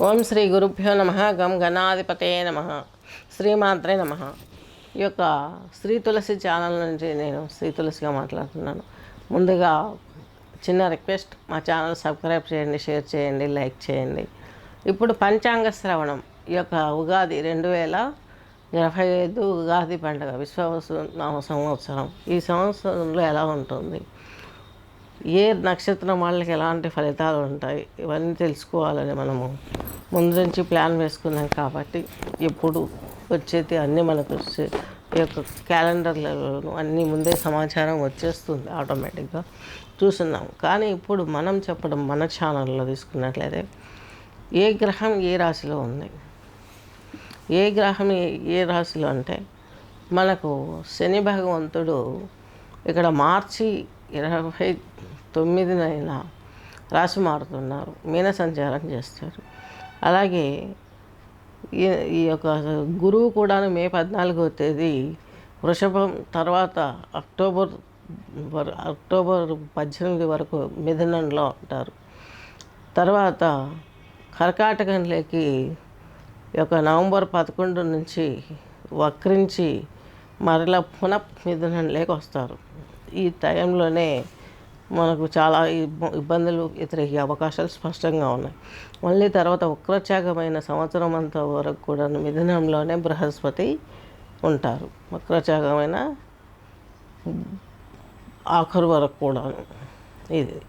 ఓం శ్రీ గురుభ్యో నమ గం గణాధిపతే నమ శ్రీమాత్రే నమ. ఈ యొక్క శ్రీ తులసి ఛానల్ నుంచి నేను శ్రీ తులసిగా మాట్లాడుతున్నాను. ముందుగా చిన్న రిక్వెస్ట్ మా ఛానల్ సబ్స్క్రైబ్ చేయండి షేర్ చేయండి లైక్ చేయండి. ఇప్పుడు పంచాంగ శ్రవణం. ఈ యొక్క ఉగాది రెండు వేల ఇరవై ఐదు ఉగాది పండుగ విశ్వవసు నామ సంవత్సరం. ఈ సంవత్సరంలో ఎలా ఉంటుంది? ఏ నక్షత్రం వాళ్ళకి ఎలాంటి ఫలితాలు ఉంటాయి ఇవన్నీ తెలుసుకోవాలని మనము ముందు నుంచి ప్లాన్ వేసుకున్నాం కాబట్టి ఎప్పుడు వచ్చేది అన్నీ మనకు ఈ యొక్క క్యాలెండర్లలో అన్నీ ముందే సమాచారం వచ్చేస్తుంది ఆటోమేటిక్గా చూస్తున్నాం. కానీ ఇప్పుడు మనం చెప్పడం మన ఛానల్లో తీసుకున్నట్లయితే ఏ గ్రహం ఏ రాశిలో ఉంది? ఏ గ్రహం ఏ రాశిలో అంటే మనకు శని భగవంతుడు ఇక్కడ మార్చి ఇరవై తొమ్మిదినైన రాశి మారుతున్నారు. మీన సంచారం చేస్తారు. అలాగే ఈ ఈ యొక్క గురువు కూడా మే పద్నాలుగో తేదీ వృషభం తర్వాత అక్టోబర్ అక్టోబర్ పద్దెనిమిది వరకు మిథునంలో ఉంటారు. తర్వాత కర్కాటకంలోకి యొక్క నవంబర్ పదకొండు నుంచి వక్రించి మరలా పునః మిథునంలోకి వస్తారు. ఈ టైంలోనే మనకు చాలా ఇబ్బ- ఇబ్బందులు ఎదురయ్యే అవకాశాలు స్పష్టంగా ఉన్నాయి. మళ్ళీ తర్వాత వక్రచాగమైన సంవత్సరం అంతా వరకు కూడా మిథునంలోనే బృహస్పతి ఉంటారు. వక్రచాగమైన ఆఖరు వరకు కూడాను ఇది.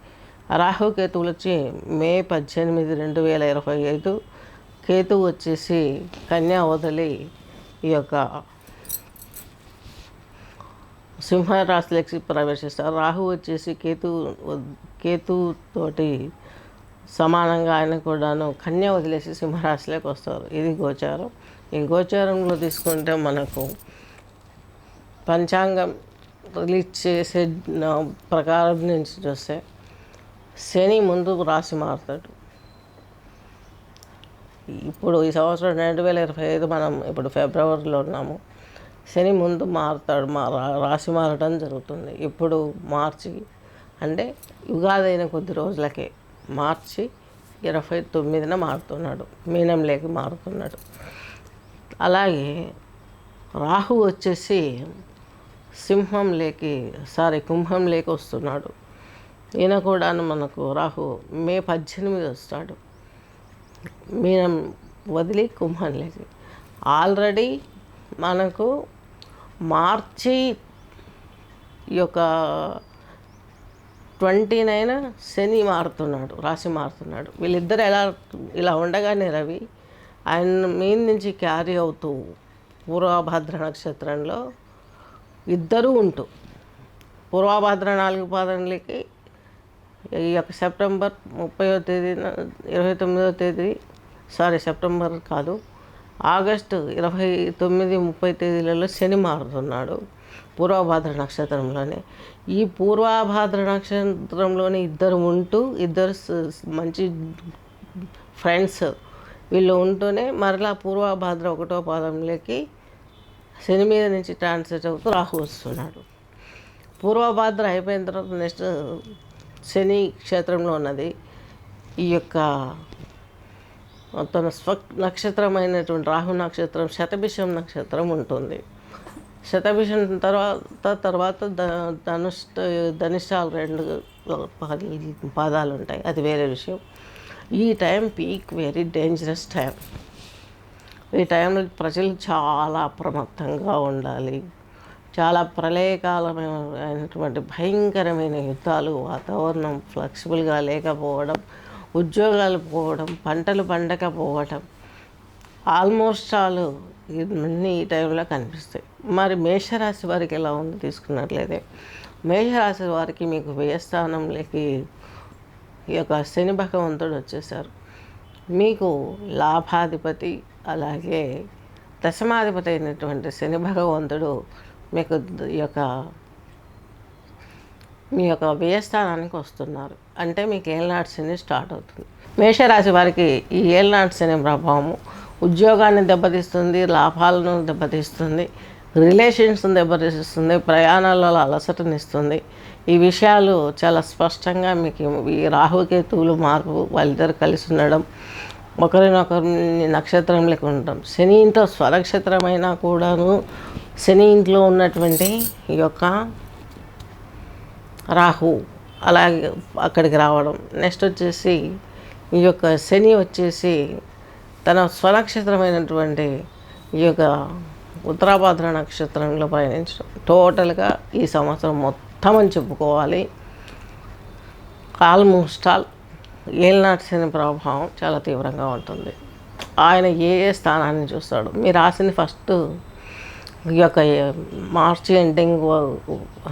రాహుకేతువులు వచ్చి మే పద్దెనిమిది రెండు వేల ఇరవై ఐదు కేతువు వచ్చేసి కన్యా వదిలి ఈ యొక్క సింహరాశిలోకి ప్రవేశిస్తారు. రాహు వచ్చేసి కేతు కేతుతోటి సమానంగా ఆయన కూడాను కన్య వదిలేసి సింహరాశిలోకి వస్తారు. ఇది గోచారం. ఈ గోచారంలో తీసుకుంటే మనకు పంచాంగం రిలీజ్ చేసే ప్రకారం నుంచి చూస్తే శని ముందు రాశి మారుతాడు. ఇప్పుడు ఈ సంవత్సరం రెండు వేల ఇరవై ఐదు మనం ఇప్పుడు ఫిబ్రవరిలో ఉన్నాము. శని ముందు మారుతాడు మా రా- రాశి మారడం జరుగుతుంది. ఇప్పుడు మార్చి అంటే యుగాది అయిన కొద్ది రోజులకే. మార్చి ఇరవై తొమ్మిదిన మారుతున్నాడు మీనంలోకి మారుతున్నాడు. అలాగే రాహు వచ్చేసి సింహం లేకి సారీ కుంభం లేకి వస్తున్నాడు. ఈయన కూడా మనకు రాహు మే పద్దెనిమిది వస్తాడు. మీనం వదిలి కుంభం లేకి ఆల్రెడీ మనకు మార్చి ఈ యొక్క ట్వంటీ నైన్ శని మారుతున్నాడు రాశి మారుతున్నాడు. వీళ్ళిద్దరు ఎలా ఇలా ఉండగానే రవి ఆయన మీన్ నుంచి క్యారీ అవుతూ పూర్వభద్ర నక్షత్రంలో ఇద్దరూ ఉంటూ పూర్వభద్ర నాలుగు పాదనలకి ఈ యొక్క సెప్టెంబర్ ముప్పైవ తేదీన ఇరవై తొమ్మిదవ తేదీ సారీ సెప్టెంబర్ కాదు ఆగస్టు ఇరవై తొమ్మిది ముప్పై తేదీలలో శని మారుతున్నాడు పూర్వభాద్ర నక్షత్రంలోనే. ఈ పూర్వభాద్ర నక్షత్రంలోనే ఇద్దరు ఉంటూ ఇద్దరు మంచి ఫ్రెండ్స్ వీళ్ళు ఉంటూనే మరలా పూర్వభాద్ర ఒకటో పాదంలోకి శని మీద నుంచి ట్రాన్స్లేట్ అవుతూ రాహు వస్తున్నాడు. పూర్వభాద్ర అయిపోయిన తర్వాత నెక్స్ట్ శని క్షేత్రంలో ఉన్నది. ఈ యొక్క తన స్వ నక్షత్రమైనటువంటి రాహు నక్షత్రం శతభిషం నక్షత్రం ఉంటుంది. శతభిషం తర్వాత తర్వాత ద ధనుష్ ధనిష్టాలు రెండు పాదాలు ఉంటాయి. అది వేరే విషయం. ఈ time peak very dangerous time. ఈ టైంలో ప్రజలు చాలా అప్రమత్తంగా ఉండాలి. చాలా ప్రళయకాలమైనటువంటి భయంకరమైన యుద్ధాలు వాతావరణం ఫ్లెక్సిబుల్గా లేకపోవడం ఉద్యోగాలు పోవడం పంటలు పండకపోవడం ఆల్మోస్ట్ ఆల్ ఇవన్నీ ఈ టైంలో కనిపిస్తాయి. మరి మేషరాశి వారికి ఎలా ఉంది తీసుకున్నట్లయితే? మేషరాశి వారికి మీకు వ్యయస్థానంలోకి ఈ యొక్క శని భగవంతుడు వచ్చేసారు. మీకు లాభాధిపతి అలాగే దశమాధిపతి అయినటువంటి శని భగవంతుడు మీకు ఈ యొక్క మీ యొక్క వ్యయస్థానానికి వస్తున్నారు. అంటే మీకు ఏళ్ళనాటి శని స్టార్ట్ అవుతుంది. మేషరాశి వారికి ఈ ఏళ్ళనాటి శని ప్రభావము ఉద్యోగాన్ని దెబ్బతీస్తుంది లాభాలను దెబ్బతీస్తుంది రిలేషన్స్ని దెబ్బతీస్తుంది ప్రయాణాలలో అలసటనిస్తుంది. ఈ విషయాలు చాలా స్పష్టంగా మీకు ఈ రాహుకేతువులు మార్పు వాళ్ళిద్దరు కలిసి ఉండడం ఒకరినొకరిని నక్షత్రం లెక్క శని ఇంట్లో స్వనక్షత్రమైనా కూడాను శని ఇంట్లో ఉన్నటువంటి ఈ యొక్క రాహు అలాగే అక్కడికి రావడం. నెక్స్ట్ వచ్చేసి ఈ యొక్క శని వచ్చేసి తన స్వనక్షత్రమైనటువంటి ఈ యొక్క ఉత్తరాభాద్ర నక్షత్రంలో పయనించడం. టోటల్గా ఈ సంవత్సరం మొత్తం అని చెప్పుకోవాలి. ఆల్మోస్ట్ ఆల్ ఏలినాటి శని ప్రభావం చాలా తీవ్రంగా ఉంటుంది. ఆయన ఏ ఏ స్థానాన్ని చూస్తాడు మీ రాశిని ఫస్ట్ ఈ యొక్క మార్చ్ మార్చి ఎండింగ్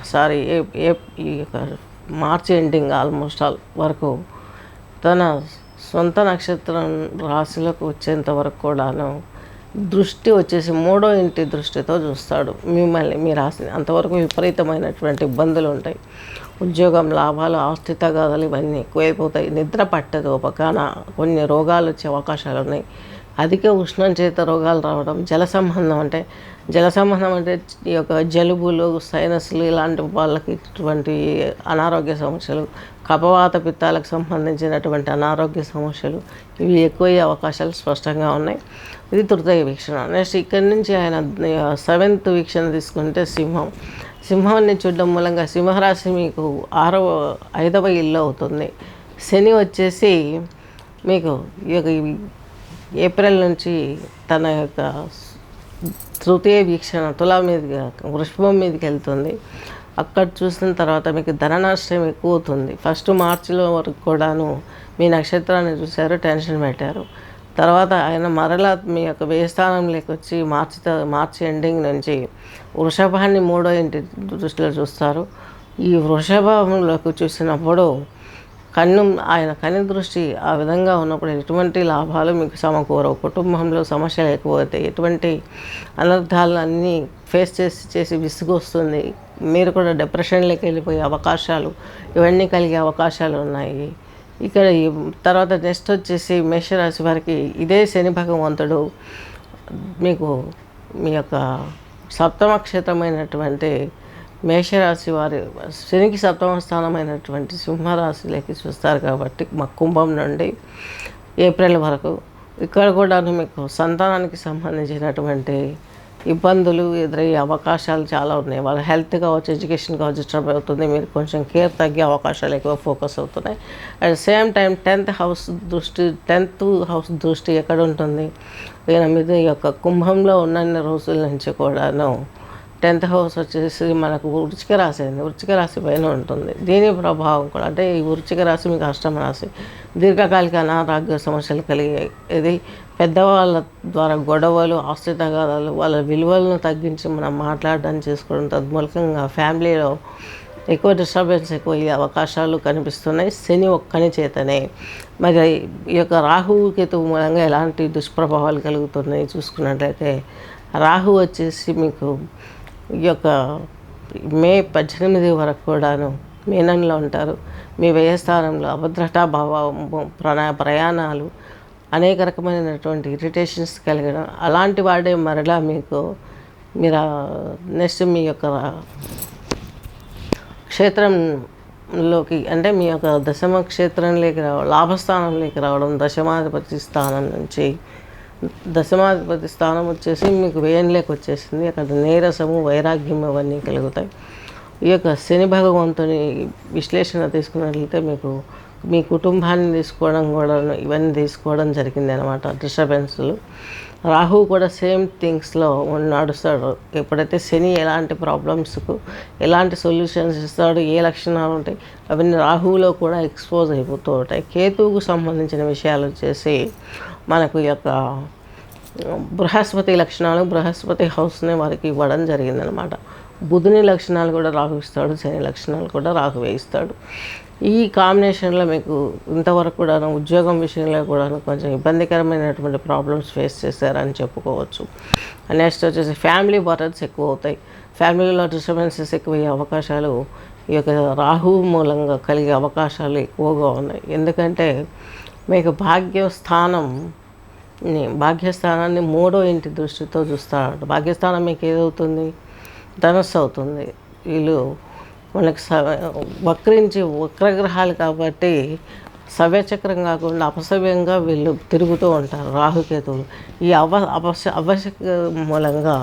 సారీ ఏ- ఏ- ఈ యొక్క మార్చి ఎండింగ్ ఆల్మోస్ట్ ఆల్ వరకు తన సొంత నక్షత్రం రాశిలోకి వచ్చేంత వరకు కూడాను దృష్టి వచ్చేసి మూడో ఇంటి దృష్టితో చూస్తాడు. మిమ్మల్ని మీ రాశిని అంతవరకు విపరీతమైనటువంటి ఇబ్బందులు ఉంటాయి. ఉద్యోగం లాభాలు ఆస్తి తగాదాలు ఇవన్నీ ఎక్కువైపోతాయి. నిద్ర పట్టదు ఒక కొన్ని రోగాలు వచ్చే అవకాశాలు ఉన్నాయి. అధిక ఉష్ణం చేత రోగాలు రావడం జల సంబంధం అంటే జల సంబంధం అంటే ఈ యొక్క జలుబులు సైనస్లు ఇలాంటి వాళ్ళకి ఇటువంటి అనారోగ్య సమస్యలు కపవాత పిత్తాలకు సంబంధించినటువంటి అనారోగ్య సమస్యలు ఇవి ఎక్కువయ్యే అవకాశాలు స్పష్టంగా ఉన్నాయి. ఇది తృతీయ వీక్షణ. నెక్స్ట్ ఇక్కడి నుంచి ఆయన సెవెంత్ వీక్షణ తీసుకుంటే సింహం. సింహాన్ని చూడడం మూలంగా సింహరాశి మీకు ఆరవ ఐదవ ఇల్లు అవుతుంది. శని వచ్చేసి మీకు ఈ యొక్క ఏప్రిల్ నుంచి తన యొక్క తృతీయ వీక్షణ తులా మీద వృషభం మీదకి వెళ్తుంది. అక్కడ చూసిన తర్వాత మీకు ధననాశ్రయం ఎక్కువ అవుతుంది. ఫస్ట్ మార్చిలో వరకు కూడాను మీ నక్షత్రాన్ని చూశారు టెన్షన్ పెట్టారు. తర్వాత ఆయన మరలా మీ యొక్క వ్యయ స్థానంలోకి వచ్చి మార్చి మార్చి ఎండింగ్ నుంచి వృషభాన్ని మూడో ఇంటి దృష్టిలో చూస్తారు. ఈ వృషభంలోకి చూసినప్పుడు కన్ను ఆయన కన్ను దృష్టి ఆ విధంగా ఉన్నప్పుడు ఎటువంటి లాభాలు మీకు సమకూరవు? కుటుంబంలో సమస్యలు ఎక్కువ అవుతాయి ఎటువంటి అనర్థాలు అన్నీ ఫేస్ చేసి చేసి విసుగొస్తుంది? మీరు కూడా డిప్రెషన్లోకి వెళ్ళిపోయే అవకాశాలు ఇవన్నీ కలిగే అవకాశాలు ఉన్నాయి. ఇక్కడ తర్వాత నెక్స్ట్ వచ్చేసి మేషరాశి వారికి ఇదే శని భగవంతుడు మీకు మీ యొక్క సప్తమ క్షేత్రమైనటువంటి మేషరాశి వారి శనికి సప్తమ స్థానమైనటువంటి సింహరాశిలోకి చూస్తారు కాబట్టి మా కుంభం నుండి ఏప్రిల్ వరకు ఇక్కడ కూడా మీకు సంతానానికి సంబంధించినటువంటి ఇబ్బందులు ఎదురయ్యే అవకాశాలు చాలా ఉన్నాయి. వాళ్ళ హెల్త్ కావచ్చు ఎడ్యుకేషన్ కావచ్చు డిస్టర్బ్ అవుతుంది. మీరు కొంచెం కేర్ తగ్గే అవకాశాలు ఎక్కువ ఫోకస్ అవుతున్నాయి. At same time tenth house దృష్టి టెన్త్ హౌస్ దృష్టి ఎక్కడ ఉంటుంది? ఈయన మీద ఈ యొక్క కుంభంలో ఉన్న రోజుల నుంచి కూడాను టెన్త్ హౌస్ వచ్చేసి మనకు వృచ్చిక రాశి అయింది వృచ్చిక రాశి పైన ఉంటుంది. దీని ప్రభావం కూడా అంటే ఈ వృచ్చిక రాశి మీకు అష్టమ రాశి. దీర్ఘకాలిక అనారోగ్య సమస్యలు కలిగే ఇది పెద్దవాళ్ళ ద్వారా గొడవలు ఆస్తి తగాదాలు వాళ్ళ విలువలను తగ్గించి మనం మాట్లాడడం చేసుకోవడం తద్మూలకంగా ఫ్యామిలీలో ఎక్కువ డిస్టర్బెన్స్ ఎక్కువ అయ్యే అవకాశాలు కనిపిస్తున్నాయి. శని ఒక్కని చేతనే. మరి ఈ యొక్క రాహుకేతు మూలంగా ఎలాంటి దుష్ప్రభావాలు కలుగుతున్నాయి చూసుకున్నట్లయితే రాహు వచ్చేసి మీకు ఈ యొక్క మే పద్దెనిమిది వరకు కూడాను మీనంలో ఉంటారు. మీ వ్యయస్థానంలో అభద్రతా భావం ప్రణ ప్రయాణాలు అనేక రకమైనటువంటి ఇరిటేషన్స్ కలిగడం అలాంటి వాడే మరలా మీకు మీరు నెక్స్ట్ మీ యొక్క క్షేత్రంలోకి అంటే మీ యొక్క దశమ క్షేత్రంలోకి రావడం లాభస్థానంలోకి రావడం దశమాధిపతి స్థానం నుంచి దశమాధిపతి స్థానం వచ్చేసి మీకు వ్యయంలోకి వచ్చేసింది. అక్కడ నీరసము వైరాగ్యం అవన్నీ కలుగుతాయి. ఈ యొక్క శని భగవంతుని విశ్లేషణ తీసుకున్నట్లయితే మీకు మీ కుటుంబాన్ని తీసుకోవడం కూడా ఇవన్నీ తీసుకోవడం జరిగింది అనమాట డిస్టర్బెన్స్లు. రాహు కూడా సేమ్ థింగ్స్లో నడుస్తాడు ఎప్పుడైతే శని ఎలాంటి ప్రాబ్లమ్స్కు ఎలాంటి సొల్యూషన్స్ ఇస్తాడు ఏ లక్షణాలు ఉంటాయి అవన్నీ రాహువులో కూడా ఎక్స్పోజ్ అయిపోతూ ఉంటాయి. కేతువుకు సంబంధించిన విషయాలు వచ్చేసి మనకు ఈ యొక్క బృహస్పతి లక్షణాలు బృహస్పతి హౌస్ని వారికి ఇవ్వడం జరిగిందనమాట బుధుని లక్షణాలు కూడా రాహు ఇస్తాడు శని లక్షణాలు కూడా రాహు వేయిస్తాడు ఈ కాంబినేషన్లో మీకు ఇంతవరకు కూడా ఉద్యోగం విషయంలో కూడా కొంచెం ఇబ్బందికరమైనటువంటి ప్రాబ్లమ్స్ ఫేస్ చేశారని చెప్పుకోవచ్చు. నెక్స్ట్ వచ్చేసి ఫ్యామిలీ బర్డన్స్ ఎక్కువ అవుతాయి ఫ్యామిలీలో డిస్టర్బెన్సెస్ ఎక్కువయ్యే అవకాశాలు ఈ యొక్క రాహు మూలంగా కలిగే అవకాశాలు ఎక్కువగా ఉన్నాయి. ఎందుకంటే మీకు భాగ్యస్థానం భాగ్యస్థానాన్ని మూడో ఇంటి దృష్టితో చూస్తాడు భాగ్యస్థానం మీకు ఏదవుతుంది? ధనస్సు అవుతుంది. వీళ్ళు మనకు స వక్రించి వక్రగ్రహాలు కాబట్టి సవ్యచక్రం కాకుండా అపసవ్యంగా వీళ్ళు తిరుగుతూ ఉంటారు రాహుకేతువులు. ఈ అవ అవశ అవశక మూలంగా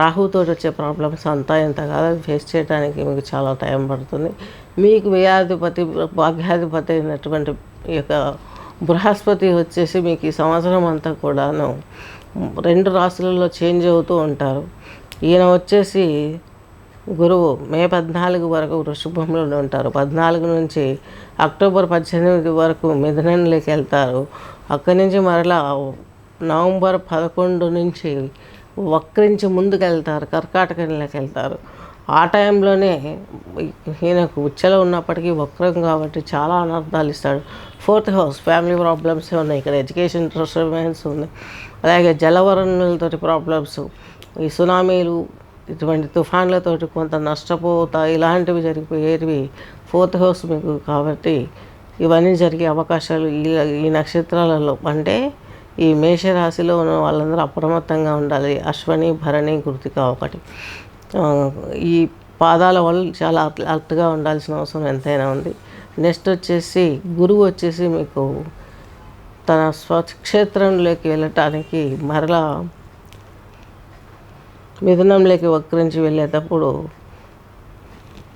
రాహుతో వచ్చే ప్రాబ్లమ్స్ అంతా ఇంత కాదు. అది ఫేస్ చేయడానికి మీకు చాలా టైం పడుతుంది. మీకు వ్యయాధిపతి భాగ్యాధిపతి అయినటువంటి ఈ యొక్క బృహస్పతి వచ్చేసి మీకు ఈ సంవత్సరం అంతా కూడాను రెండు రాశులలో చేంజ్ అవుతూ ఉంటారు. ఈయన వచ్చేసి గురువు మే పద్నాలుగు వరకు వృషభంలో ఉంటారు. పద్నాలుగు నుంచి అక్టోబర్ పద్దెనిమిది వరకు మిథునంలోకి వెళ్తారు. అక్కడి నుంచి మరలా నవంబర్ పదకొండు నుంచి వక్రించి ముందుకు వెళ్తారు. కర్కాటకంలోకి వెళ్తారు. ఆ టైంలోనే ఈయనకు ఉచ్చలో ఉన్నప్పటికీ వక్రం కాబట్టి చాలా అనర్థాలు ఇస్తాడు. ఫోర్త్ హౌస్ ఫ్యామిలీ ప్రాబ్లమ్స్ ఉన్నాయి. ఇక్కడ ఎడ్యుకేషన్ డిస్టర్బెన్స్ ఉంది. అలాగే జలవరణలతోటి ప్రాబ్లమ్స్ ఈ సునామీలు ఇటువంటి తుఫాన్లతోటి కొంత నష్టపోతా ఇలాంటివి జరిగిపోయేవి ఫోర్త్ హౌస్ మీకు కాబట్టి ఇవన్నీ జరిగే అవకాశాలు ఈ ఈ నక్షత్రాలలో. అంటే ఈ మేషరాశిలో ఉన్న వాళ్ళందరూ అప్రమత్తంగా ఉండాలి. అశ్వని భరణి కృతిక ఒకటి. ఈ పాదాల వాళ్ళు చాలా అలర్ట్గా ఉండాల్సిన అవసరం ఎంతైనా ఉంది. నెక్స్ట్ వచ్చేసి గురువు వచ్చేసి మీకు తన స్వక్షేత్రంలోకి వెళ్ళటానికి మరలా మిథునంలోకి వక్రించి వెళ్ళేటప్పుడు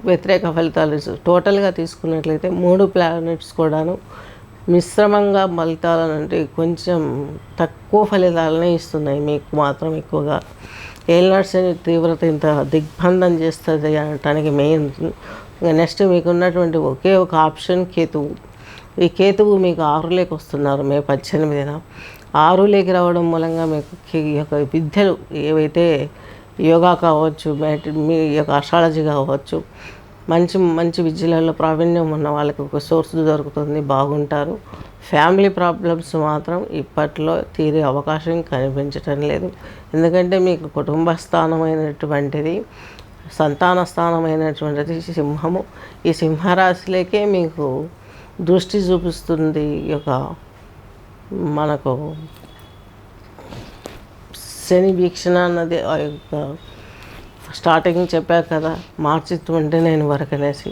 వ్యతిరేక ఫలితాలు టోటల్గా తీసుకున్నట్లయితే మూడు ప్లానెట్స్ కూడాను మిశ్రమంగా ఫలితాలను అంటే కొంచెం తక్కువ ఫలితాలనే ఇస్తున్నాయి. మీకు మాత్రం ఎక్కువగా ఏలినాడ్స్ అనే తీవ్రత ఇంత దిగ్బంధం చేస్తుంది అనటానికి మెయిన్ నెక్స్ట్ మీకు ఉన్నటువంటి ఒకే ఒక ఆప్షన్ కేతువు. ఈ కేతువు మీకు ఆరులోకి వస్తున్నారు మే పద్దెనిమిదిన. ఆరులోకి రావడం మూలంగా మీకు యొక్క విద్యలు ఏవైతే యోగా కావచ్చు బయట మీ యొక్క అస్ట్రాలజీ కావచ్చు మంచి మంచి విద్యలలో ప్రావీణ్యం ఉన్న వాళ్ళకి ఒక సోర్స్ దొరుకుతుంది బాగుంటారు. ఫ్యామిలీ ప్రాబ్లమ్స్ మాత్రం ఇప్పట్లో తీరే అవకాశం కనిపించటం లేదు. ఎందుకంటే మీకు కుటుంబ స్థానమైనటువంటిది సంతాన స్థానమైనటువంటిది సింహము. ఈ సింహరాశిలోకే మీకు దృష్టి చూపిస్తుంది ఈ యొక్క మనకు శని వీక్షణ అన్నది ఆ యొక్క స్టార్టింగ్ చెప్పా కదా మార్చి ట్వంటీ నైన్ వరకు అనేసి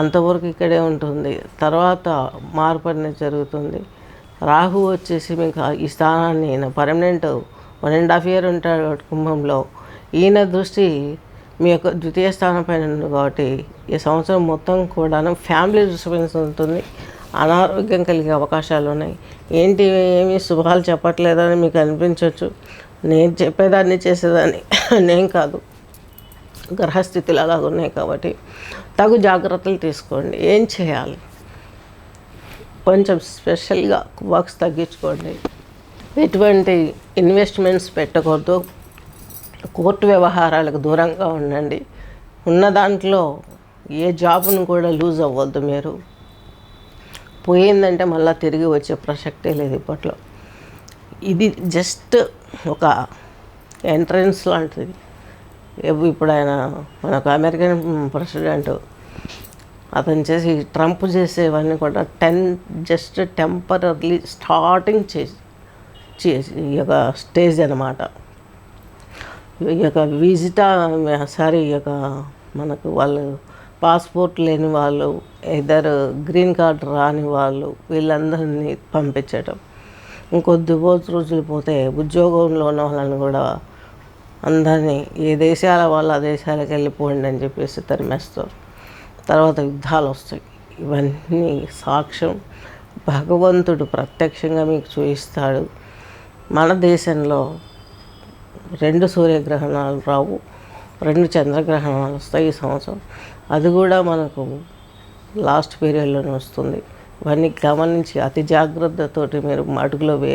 అంతవరకు ఇక్కడే ఉంటుంది. తర్వాత మార్పు అనేది జరుగుతుంది. రాహు వచ్చేసి మీకు ఈ స్థానాన్ని ఈయన permanent one and half year ఉంటాడు కుంభంలో. ఈయన దృష్టి మీ యొక్క ద్వితీయ స్థానం పైన ఉంది కాబట్టి ఈ సంవత్సరం మొత్తం కూడాను ఫ్యామిలీ డిస్టర్బెన్స్ ఉంటుంది. అనారోగ్యం కలిగే అవకాశాలు ఉన్నాయి. ఏంటి ఏమి శుభాలు చెప్పట్లేదని మీకు అనిపించవచ్చు నేను చెప్పేదాన్ని చేసేదాన్ని. నేను కాదు. గ్రహస్థితులు అలాగ ఉన్నాయి కాబట్టి తగు జాగ్రత్తలు తీసుకోండి. ఏం చేయాలి? కొంచెం స్పెషల్గా వర్క్స్ తగ్గించుకోండి. ఎటువంటి ఇన్వెస్ట్మెంట్స్ పెట్టకూడదు. కోర్టు వ్యవహారాలకు దూరంగా ఉండండి. ఉన్న దాంట్లో ఏ జాబ్ను కూడా లూజ్ అవ్వద్దు మీరు. పోయిందంటే మళ్ళీ తిరిగి వచ్చే ప్రసక్తే లేదు ఇప్పట్లో. ఇది జస్ట్ ఒక ఎంట్రన్స్ లాంటిది. ఇప్పుడు ఆయన మనకు అమెరికన్ ప్రెసిడెంట్ అతను చేసి ట్రంప్ చేసేవన్నీ కూడా టెన్ జస్ట్ టెంపరీ స్టార్టింగ్ చేసి చేసి ఈ యొక్క స్టేజ్ అనమాట ఈ యొక్క విజిటా సారీ ఈ యొక్క మనకు వాళ్ళు పాస్పోర్ట్ లేని వాళ్ళు ఇద్దరు గ్రీన్ కార్డ్ రాని వాళ్ళు వీళ్ళందరినీ పంపించడం ఇంకొద్ది రోజు రోజులు పోతే ఉద్యోగంలో ఉన్న వాళ్ళని కూడా అందరినీ ఏ దేశాల వాళ్ళు ఆ దేశాలకు వెళ్ళిపోండి అని చెప్పేసి తరిమేస్తారు. తర్వాత యుద్ధాలు వస్తాయి. ఇవన్నీ సాక్ష్యం భగవంతుడు ప్రత్యక్షంగా మీకు చూపిస్తాడు. మన దేశంలో రెండు సూర్యగ్రహణాలు రావు రెండు చంద్రగ్రహణాలు వస్తాయి ఈ సంవత్సరం. అది కూడా మనకు లాస్ట్ పీరియడ్లోనే వస్తుంది. ఇవన్నీ గమనించి అతి జాగ్రత్తతోటి మీరు అడుగులో వే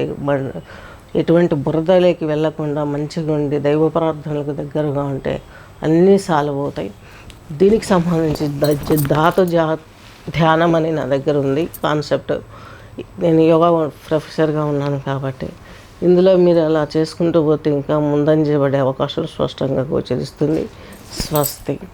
ఎటువంటి బురదలోకి వెళ్ళకుండా మంచిగా ఉండి దైవ ప్రార్థనలకు దగ్గరగా ఉంటే అన్నీ సాల్వ్ అవుతాయి. దీనికి సంబంధించి దాత ధాతు జా ధ్యానం అని నా దగ్గర ఉంది కాన్సెప్ట్. నేను యోగా ప్రొఫెసర్గా ఉన్నాను కాబట్టి. ఇందులో మీరు అలా చేసుకుంటూ పోతే ఇంకా ముందంజబడే అవకాశం స్పష్టంగా గోచరిస్తుంది. స్వస్తి.